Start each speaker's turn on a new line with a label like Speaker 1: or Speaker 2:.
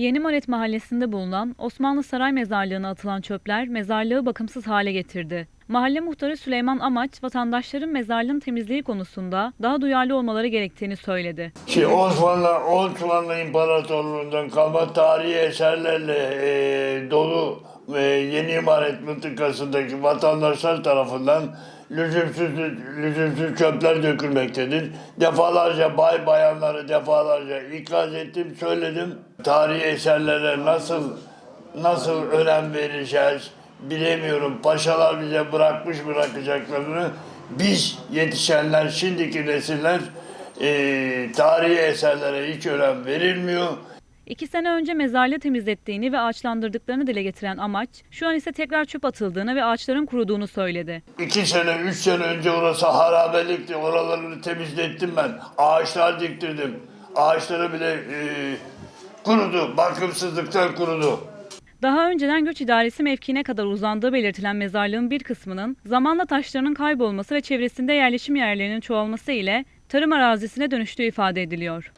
Speaker 1: Yeni Maret mahallesinde bulunan Osmanlı Saray Mezarlığı'na atılan çöpler mezarlığı bakımsız hale getirdi. Mahalle muhtarı Süleyman Amaç, vatandaşların mezarlığın temizliği konusunda daha duyarlı olmaları gerektiğini söyledi.
Speaker 2: Şey, Osmanlı, Osmanlı İmparatorluğu'ndan kalma tarihi eserlerle e, dolu e, Yeni İmaret mıntıkasındaki vatandaşlar tarafından lüzumsuz, lüzumsuz çöpler dökülmektedir. Defalarca bay bayanları defalarca ikaz ettim, söyledim. Tarihi eserlere nasıl nasıl önem vereceğiz bilemiyorum. Paşalar bize bırakmış bırakacaklarını. Biz yetişenler, şimdiki nesiller e, tarihi eserlere hiç önem verilmiyor.
Speaker 1: İki sene önce mezarlığı temizlettiğini ve ağaçlandırdıklarını dile getiren Amaç, şu an ise tekrar çöp atıldığını ve ağaçların kuruduğunu söyledi.
Speaker 2: İki sene, üç sene önce orası harabelikti. Oralarını temizlettim ben. Ağaçlar diktirdim. Ağaçları bile e, kurudu. Bakımsızlıktan kurudu.
Speaker 1: Daha önceden göç idaresi mevkiine kadar uzandığı belirtilen mezarlığın bir kısmının zamanla taşlarının kaybolması ve çevresinde yerleşim yerlerinin çoğalması ile tarım arazisine dönüştüğü ifade ediliyor.